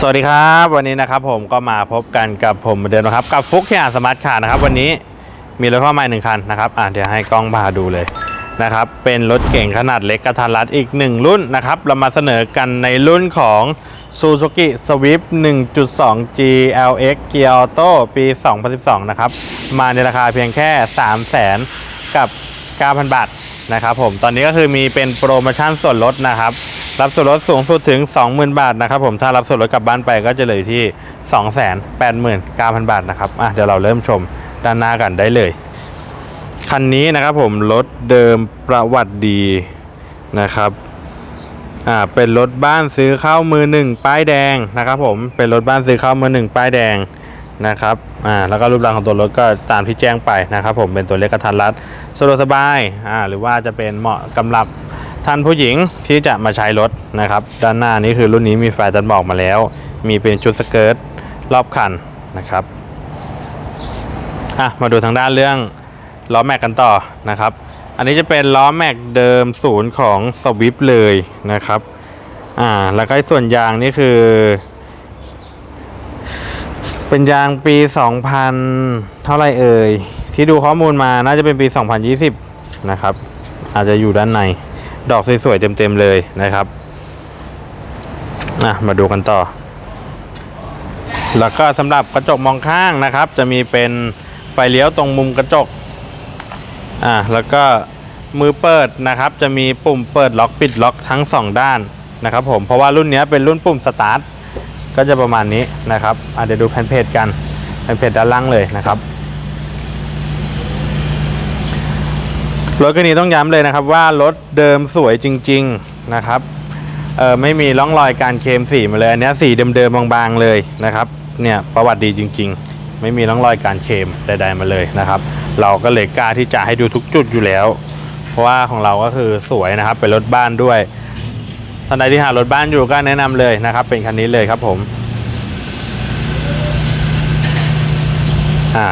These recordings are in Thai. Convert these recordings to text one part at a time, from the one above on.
สวัสดีครับ วันนี้นะครับผมก็มาพบกันกับผมเหมือนเดิมนะครับ กับฟุกที่อ่านสมาร์ทคาร์นะครับ วันนี้มีรถเข้ามาหนึ่งคันนะครับอ่าเดี๋ยวให้กล้องพาดูเลยนะครับ เป็นรถเก่งขนาดเล็กกระทันรัดอีกหนึ่งรุ่นนะครับ เรามาเสนอกันในรุ่นของ Suzuki Swift 1.2 GLX Gear Auto ปี 2012 นะครับ มาในราคาเพียงแค่ 3 0 0 0 0 0กับ 9,000 บาทนะครับผมตอนนี้ก็คือมีเป็นโปรโมชั่นส่วนลดนะครับ รับส่วนลดสูงสุดถึง 20,000 บาทนะครับผมถ้ารับส่วนลดกลับบ้านไปก็จะเหลืออยู่ที่ 289,000 บาทนะครับอะเดี๋ยวเราเริ่มชมด้านหน้ากันได้เลย คันนี้นะครับผมรถเดิมประวัติดีนะครับอ่าเป็นรถบ้านซื้อเข้ามือหนึ่งป้ายแดงนะครับผมเป็นรถบ้านซื้อเข้ามือหนึ่งป้ายแดงนะครับ อ่า แล้วก็รูปร่างของตัวรถก็ตามที่แจ้งไปนะครับผม เป็นตัวเล็กกระทันรัดสะดวกสบาย อ่า หรือว่าจะเป็นเหมาะกำหรับ ท่านผู้หญิงที่จะมาใช้รถนะครับ ด้านหน้านี้คือรุ่นนี้มีไฟตัดหมอกมาแล้ว มีเป็นชุดสเกิร์ตรอบคันนะครับอะมาดูทางด้านเรื่องล้อแม็กกันต่อนะครับ อันนี้จะเป็นล้อแม็กเดิมศูนย์ของสวิฟเลยนะครับอ่าแล้วก็ส่วนยางนี่คือ เป็นยางปี 2000 เท่าไรเอ่ย ที่ดูข้อมูลมาน่าจะเป็นปี 2020 นะครับ อาจจะอยู่ด้านใน ดอกสวยๆเต็มๆเลยนะครับอะมาดูกันต่อ แล้วก็สำหรับกระจกมองข้างนะครับ จะมีเป็นไฟเลี้ยวตรงมุมกระจกอ่าแล้วก็มือเปิดนะครับ จะมีปุ่มเปิดล็อกปิดล็อกทั้ง 2 ด้านนะครับ ผมเพราะว่ารุ่นเนี้ยเป็นรุ่นปุ่มสตาร์ทก็จะประมาณนี้นะครับอะเดี๋ยวดูแผ่นเพจกันแผ่นเพจด้านล่างเลยนะครับ รถคันนี้ต้องย้ำเลยนะครับว่ารถเดิมสวยจริง ๆนะครับเออไม่มีร่องรอยการเคลมสีมาเลยอันนี้สีเดิมๆบางๆเลยนะครับเนี่ยประวัติดีจริง ๆ ไม่มีร่องรอยการเคลมใดๆมาเลยนะครับ เราก็เลยกล้าที่จะให้ดูทุกจุดอยู่แล้ว เพราะว่าของเราก็คือสวยนะครับเป็นรถบ้านด้วยท่านใดที่หารถบ้านอยู่ก็แนะนำเลยนะครับ เป็นคันนี้เลยครับผมอ่า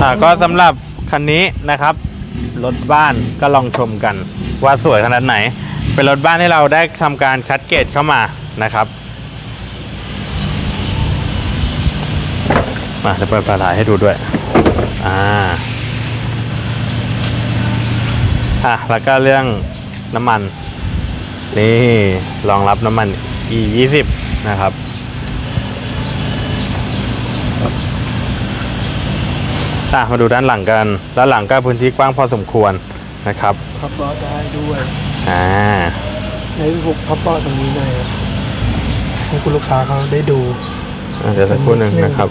อ่าก็สำหรับคันนี้นะครับ รถบ้านก็ลองชมกัน ว่าสวยขนาดไหน เป็นรถบ้านที่เราได้ทำการคัดเกรดเข้ามานะครับมาจะเปิดฝาท้ายให้ดูด้วย อ่า อะ แล้วก็เรื่องน้ำมัน นี่รองรับน้ำมัน e 2 0 นะครับ อะมาดูด้านหลังกัน ด้านหลังก็พื้นที่กว้างพอสมควรนะครับพับเบาะได้ด้วยอ่าในพวกพับเบาะตรงนี้เลยให้คุณลูกค้าเขาได้ดูเดี๋ยวสักครู่หนึ่งนะครับ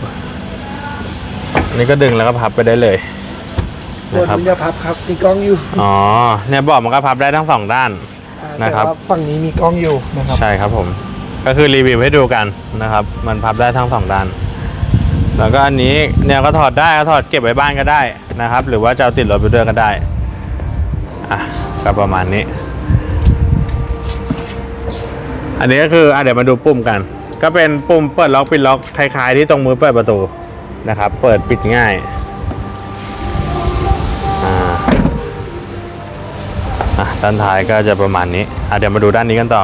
อันนี่ก็ดึงแล้วก็พับไปได้เลยตัวนะครับนี้จะพับครับมีกล้องอยู่อ๋อเนี่ยเบอกมันก็พับได้ทั้งสองด้าน อ่านะครับแต่ว่าฝั่งนี้มีกล้องอยู่นะครับ ใช่ครับผม ก็คือรีวิวให้ดูกันนะครับ มันพับได้ทั้งสองด้าน แล้วก็อันนี้เนี่ยก็ถอดได้ก็ถอดเก็บไว้บ้านก็ได้นะครับ หรือว่าจะเอาติดรถไปด้วยก็ได้อะก็ประมาณนี้ อันนี้ก็คืออะเดี๋ยวมาดูปุ่มกัน ก็เป็นปุ่มเปิดล็อกปิดล็อกคล้ายๆที่ตรงมือเปิดประตูนะครับ เปิดปิดง่ายอ่าอะด้านท้ายก็จะประมาณนี้อะเดี๋ยวมาดูด้านนี้กันต่อ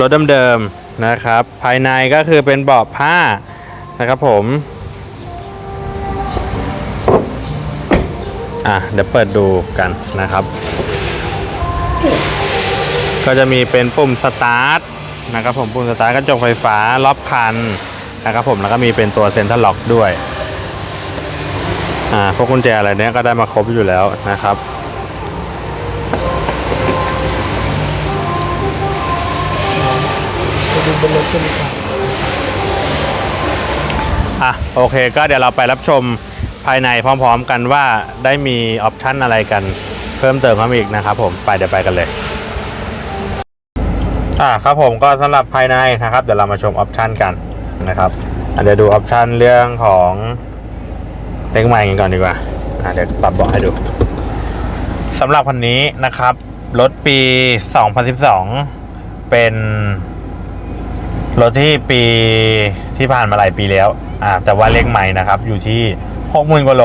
รถเดิมๆนะครับ ภายในก็คือเป็นเบาะผ้านะครับผมอะเดี๋ยวเปิดดูกันนะครับ ก็จะมีเป็นปุ่มสตาร์ทนะครับผมปุ่มสตาร์ทกระจกไฟฟ้ารอบคันนะครับผมแล้วก็มีเป็นตัวเซ็นทรัลล็อกด้วยอ่าพวกกุญแจอะไรเนี้ยก็ได้มาครบอยู่แล้วนะครับ บนรถเป็นครับอะโอเคก็เดี๋ยวเราไปรับชมภายในพร้อมๆกันว่าได้มีออปชันอะไรกันเพิ่มเติมเข้ามาอีกนะครับผมไปเดี๋ยวไปกันเลยอะครับผมก็สำหรับภายในนะครับเดี๋ยวเรามาชมออปชันกันนะครับเดี๋ยวดูออปชันเรื่องของเล็กใหม่กันก่อนดีกว่าอะเดี๋ยวปรับเบาะให้ดูสำหรับคันนี้นะครับรถปี 2012 เป็น รถที่ปีที่ผ่านมาหลายปีแล้วอ่าแต่ว่าเลขใหม่นะครับ อยู่ที่หกหมื่นกว่าโล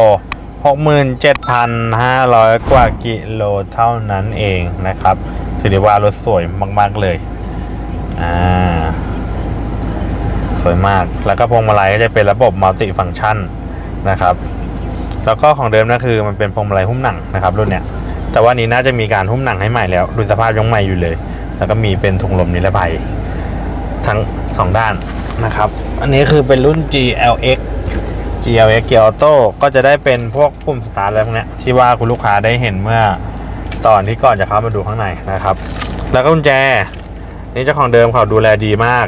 หกหมื่นเจ็ดพันห้าร้อยกว่ากิโลเท่านั้นเองนะครับ ถือได้ว่ารถสวยมากๆเลยอ่าสวยมาก แล้วก็พวงมาลัยก็จะเป็นระบบมัลติฟังชันนะครับ แล้วก็ของเดิมนะคือมันเป็นพวงมาลัยหุ้มหนังนะครับรุ่นเนี้ย แต่ว่านี้น่าจะมีการหุ้มหนังให้ใหม่แล้วดูสภาพยังใหม่อยู่เลย แล้วก็มีเป็นถุงลมนิรภัย ทั้งสองด้านนะครับ อันนี้คือเป็นรุ่น GLX GLX เกียร์ออโต้ก็จะได้เป็นพวกปุ่มสตาร์ทอะไรพวกเนี้ยที่ว่าคุณลูกค้าได้เห็นเมื่อตอนที่ก่อนจะเข้ามาดูข้างในนะครับ แล้วก็กุญแจ นี่เจ้าของเดิมเขาดูแลดีมาก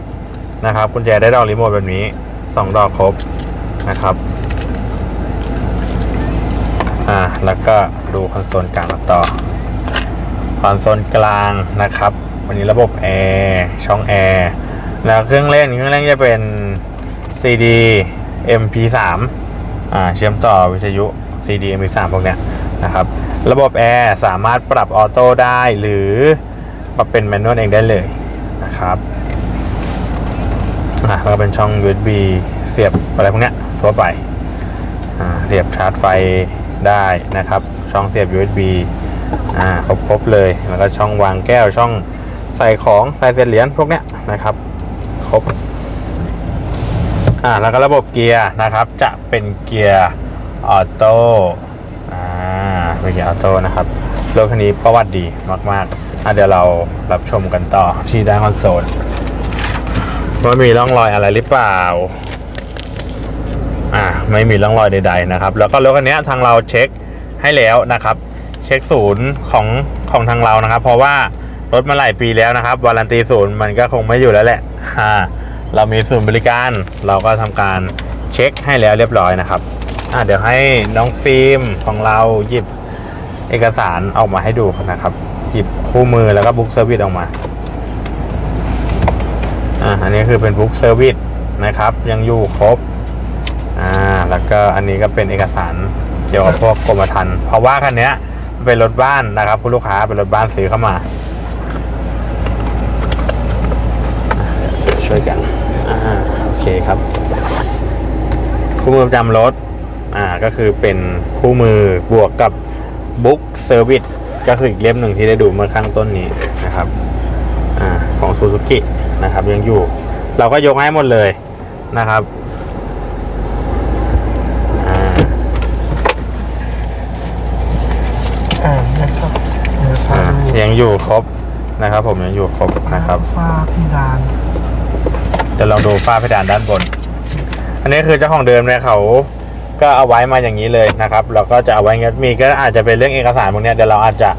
นะครับกุญแจได้ดอกรีโมทแบบนี้สองดอกครบนะครับอ่าแล้วก็ดูคอนโซลกลางต่อคอนโซลกลางนะครับ วันนี้ระบบแอร์ช่องแอร์ แล้วเครื่องเล่นเครื่องเล่นจะเป็น CD MP3 อ่าเชื่อมต่อวิทยุ CD MP3 พวกเนี้ยนะครับ ระบบแอร์สามารถปรับออโต้ได้หรือปรับเป็นแมนนวลเองได้เลยนะครับอ่าแล้วก็เป็นช่อง USB เสียบอะไรพวกเนี้ยทั่วไปอ่าเสียบชาร์จไฟได้นะครับ ช่องเสียบ USB อ่าครบครบเลย แล้วก็ช่องวางแก้วช่องใส่ของใส่เศษเหรียญพวกเนี้ยนะครับ ครบ อ่าแล้วก็ระบบเกียร์นะครับ จะเป็นเกียร์ออโต้อ่าเป็นเกียร์ออโต้นะครับรถคันนี้ประวัติดีมากๆอะเดี๋ยวเรารับชมกันต่อที่ด้านคอนโซลว่ามีร่องรอยอะไรหรือเปล่าอ่าไม่มีร่องรอยใด ๆนะครับ แล้วก็รถคันนี้ทางเราเช็คให้แล้วนะครับ เช็คศูนย์ของของทางเรานะครับ เพราะว่ารถมาหลายปีแล้วนะครับวารันตีศูนย์มันก็คงไม่อยู่แล้วแหละ เรามีศูนย์บริการ เราก็ทำการเช็คให้แล้วเรียบร้อยนะครับอ่าเดี๋ยวให้น้องฟิล์มของเราหยิบเอกสารออกมาให้ดูนะครับ หยิบคู่มือแล้วก็บุ๊กเซอร์วิสออกมาอ่าอันนี้คือเป็นบุ๊กเซอร์วิสนะครับ ยังอยู่ครบอ่าแล้วก็อันนี้ก็เป็นเอกสารเกี่ยวกับพวกกรมธรรม์เพราะว่าคันเนี้ยเป็นรถบ้านนะครับ คุณลูกค้าเป็นรถบ้านซื้อเข้ามา ช่วยกันอ่าโอเคครับ คู่มือประจำรถอ่าก็คือเป็นคู่มือบวกกับบุ๊กเซอร์วิสก็คืออีกเล่มหนึ่งที่ได้ดูเมื่อข้างต้นนี้นะครับอ่าของซูซูกินะครับยังอยู่ เราก็ยกให้หมดเลยนะครับอ่าอ่านะครับเดี๋ยวพาอ่าดูยังอยู่ครบนะครับ ผมยังอยู่ครบนะครับฝ้าพี่ดานเดี๋ยวลองดูฝ้าเพดานด้านบน อันนี้คือเจ้าของเดิมเนี่ยเขาก็เอาไว้มาอย่างนี้เลยนะครับเราก็จะเอาไว้เงี้ยมีก็อาจจะเป็นเรื่องเอกสารพวกนี้เดี๋ยวเราอาจจะ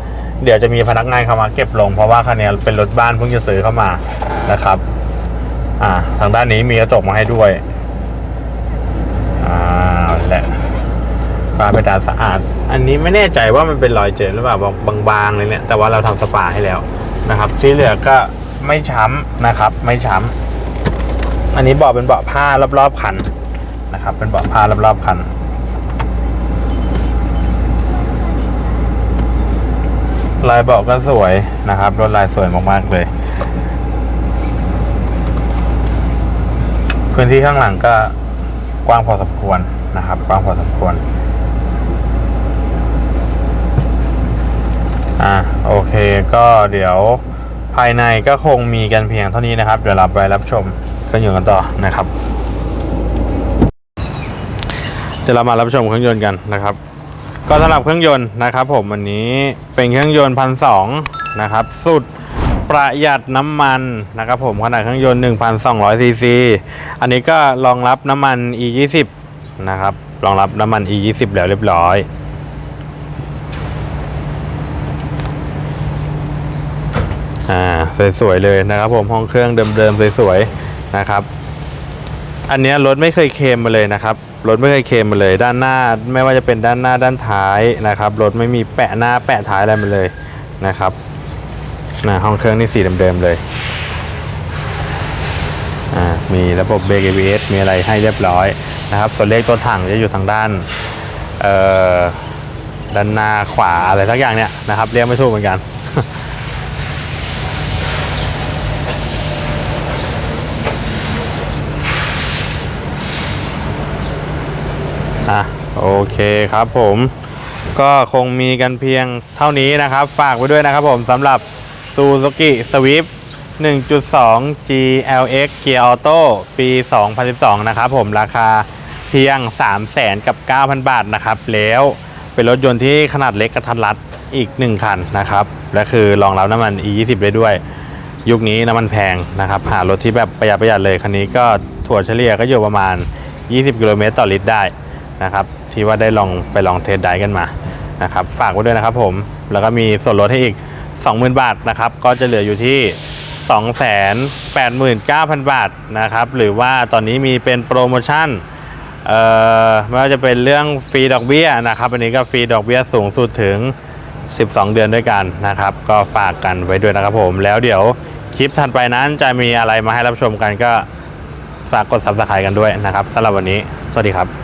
เดี๋ยวจะมีพนักงานเข้ามาเก็บลง เพราะว่าคันนี้เป็นรถบ้านเพิ่งจะซื้อเข้ามานะครับ อ่า ทางด้านนี้มีกระจกมาให้ด้วย อ่าแหละฝ้าเพดานสะอาด อันนี้ไม่แน่ใจว่ามันเป็นรอยเจอหรือเปล่าบางๆเลยเนี่ยแต่ว่าเราทำสปาให้แล้วนะครับที่เหลือก็ไม่ช้ำนะครับ ไม่ช้ำ อันนี้เบาะเป็นเบาะผ้ารอบๆคันนะครับ เป็นเบาะผ้ารอบๆคันลายเบาะก็สวยนะครับรถลายสวยมากๆเลยพื้นที่ข้างหลังก็กว้างพอสมควรนะครับ กว้างพอสมควร อ่าโอเคก็เดี๋ยวภายในก็คงมีกันเพียงเท่านี้นะครับ เดี๋ยวเราไปรับชม เครื่องยนต์กันต่อนะครับ เดี๋ยวเรามารับชมเครื่องยนต์กันนะครับ ก็สำหรับเครื่องยนต์นะครับ ผมวันนี้เป็นเครื่องยนต์พันสองนะครับสุดประหยัดน้ำมันนะครับผมขนาดเครื่องยนต์ 1,200ซีซีอันนี้ก็รองรับน้ำมัน E20 นะครับรองรับน้ำมัน E20 แล้วเรียบร้อยอ่าสวยๆเลยนะครับผมห้องเครื่องเดิมๆสวยๆ นะครับ อันนี้รถไม่เคยเคลมมาเลยนะครับรถไม่เคยเคลมมาเลยด้านหน้าไม่ว่าจะเป็นด้านหน้าด้านท้ายนะครับรถไม่มีแปะหน้าแปะท้ายอะไรมาเลยนะครับนะห้องเครื่องนี่สีเดิมๆเลยอ่ามีระบบเบรก ABS มีอะไรให้เรียบร้อยนะครับส่วเลขตัวถังจะอยู่ทางด้านด้านหน้าขวาอะไรทักอย่างเนี่ยนะครับเรียกไม่ถูกเหมือนกัน อะโอเคครับผมก็คงมีกันเพียงเท่านี้นะครับ ฝากไว้ด้วยนะครับผมสำหรับ Suzuki Swift 1.2 GLX Gear Auto ปี 2012 นะครับผมราคาเพียง 300,000 กับ 9,000 บาทนะครับ แล้วเป็นรถยนต์ที่ขนาดเล็กกระทัดรัดอีก 1 คันนะครับ และคือรองรับน้ำมัน E20 ได้ด้วย ยุคนี้น้ำมันแพงนะครับ หารถที่แบบประหยัดประหยัดเลย คันนี้ก็ถั่วเฉลี่ยก็อยู่ประมาณ 20 กิโลเมตรต่อลิตรได้ นะครับที่ว่าได้ลองไปลองเทสไดรฟ์กันมานะครับฝากไว้ด้วยนะครับผมแล้วก็มีส่วนลดให้อีก 20,000 บาทนะครับก็จะเหลืออยู่ที่ 289,000 บาทนะครับหรือว่าตอนนี้มีเป็นโปรโมชั่นเอ่อไม่ว่าจะเป็นเรื่องฟรีดอกเบี้ยนะครับอันนี้ก็ฟรีดอกเบี้ยสูงสุดถึง 12 เดือนด้วยกันนะครับก็ฝากกันไว้ด้วยนะครับผมแล้วเดี๋ยวคลิปถัดไปนั้นจะมีอะไรมาให้รับชมกันก็ฝากกด subscribe กันด้วยนะครับสำหรับวันนี้ สวัสดีครับ